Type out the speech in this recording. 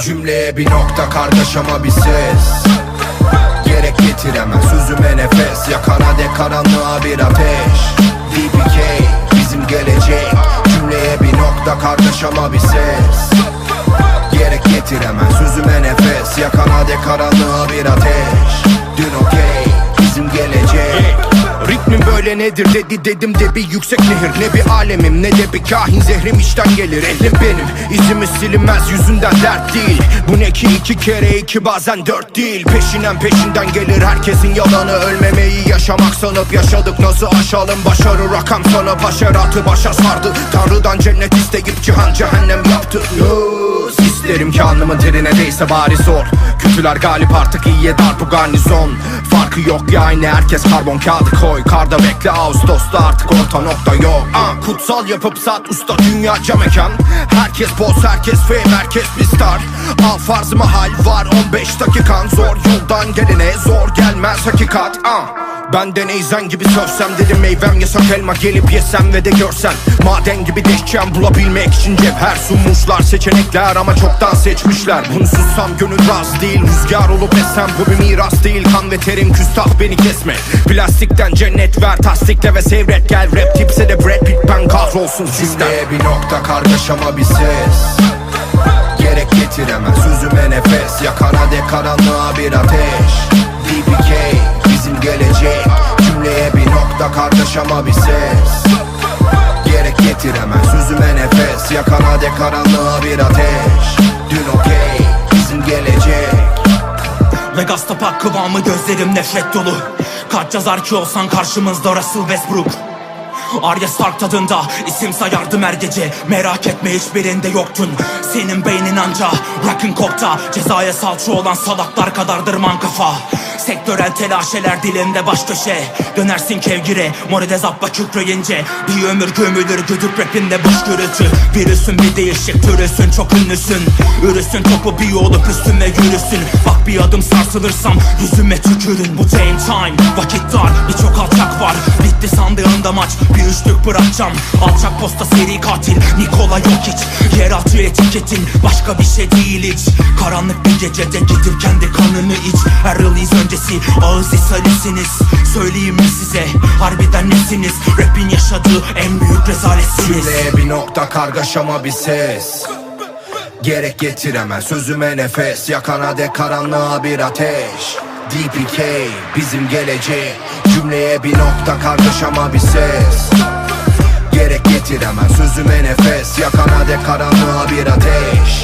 Cümleye bir nokta kardeş ama bir ses. Gerek getiremez sözüme nefes. Yakana de karanlığa bir ateş. DPK bizim gelecek. Cümleye bir nokta kardeş ama bir ses. Gerek getiremez sözüme nefes. Yakana de karanlığa bir ateş. Dün okey bizim gelecek Ritmim böyle nedir? Dedi dedim de bir yüksek nehir. Ne bir alemim ne de bir kahin. Zehrim içten gelir Ehlim benim. İzimiz silinmez yüzünden dert değil. Bu ne ki iki kere iki bazen dört değil. Peşinden peşinden gelir herkesin yalanı. Ölmemeyi yaşamak sanıp yaşadık. Nasıl aşalım? Başarı rakam sana. Başaratı başa sardı. Tanrıdan cennet isteyip cihan cehennem yaptı. Yus, İsterim ki alnımın terine değse bari zor. Kötüler galip artık iyiye dar bu garnizon Farkı yok ya aynı herkes karbon kağıdı koy. Karda bekle Ağustos'ta artık orta nokta yok. Ah, Kutsal yapıp sat usta dünyaca mekan Herkes boss herkes fame herkes bir star. Al farzı mahal var 15 dakikan. Zor yoldan gelene zor gelmez hakikat. Ah. Ben de neyzen gibi sövsem dedim meyvem yasak elma gelip yesem ve de görsen Maden gibi deşeceğim bulabilmek için cevher sunmuşlar Seçenekler ama çoktan seçmişler. Bunu sussam gönül razı değil Rüzgar olup essem bu bir miras değil. Kan ve terim küstah beni kesme. Plastikten cennet ver tasdikle ve sevret Gel. Rap tipse de Brad Pitt ben kahrolsun sistem Cümleye bir nokta kardeş ama bir ses. Gerek getiremez sözüme nefes. Yakana de karanlığa bir ateş nokta kardeş ama bir ses. Gerek getiremez sözüme nefes. Yakana de karanlığa bir ateş. Dün okey bizim gelecek. Vegas tapak kıvamı gözlerim nefret dolu. Kaç yazar ki olsan karşımızda Russell Westbrook. Arya Stark tadında isim sayardım her gece. Merak etme hiçbirinde yoktun. Senin beynin anca Rock'ın kokta Cezaya salça olan salaklar kadardır man kafa Sektörel telaşeler dilinde baş köşe. Dönersin kevgire Moride zappa kükreyince Bir ömür gömülür güdüp rapinde boş gürültü Virüsün bir değişik türüsün çok ünlüsün. Ürüsün topu bir olup üstüme yürüsün. Bak bir adım sarsılırsam yüzüme tükürün. Bu game time vakit dar birçok alçak var. Bitti sandığında maç bir üçlük bırakacağım. Alçak posta seri katil Nikola yok hiç Yeraltı etiketin başka bir şey değil hiç. Karanlık bir gecede gidip kendi kanını iç. Her release öncesi. Ağız ishalisiniz Söyleyeyim mi size? Harbiden nesiniz? Rapin yaşadığı en büyük rezaletsiniz. Cümleye bir nokta kargaşama bir ses. Gerek getiremez. Sözüme nefes. Yakana de karanlığa bir ateş. DPK bizim gelecek. Cümleye bir nokta kargaşama bir ses. Gerek getiremez. Sözüme nefes. Yakana de karanlığa bir ateş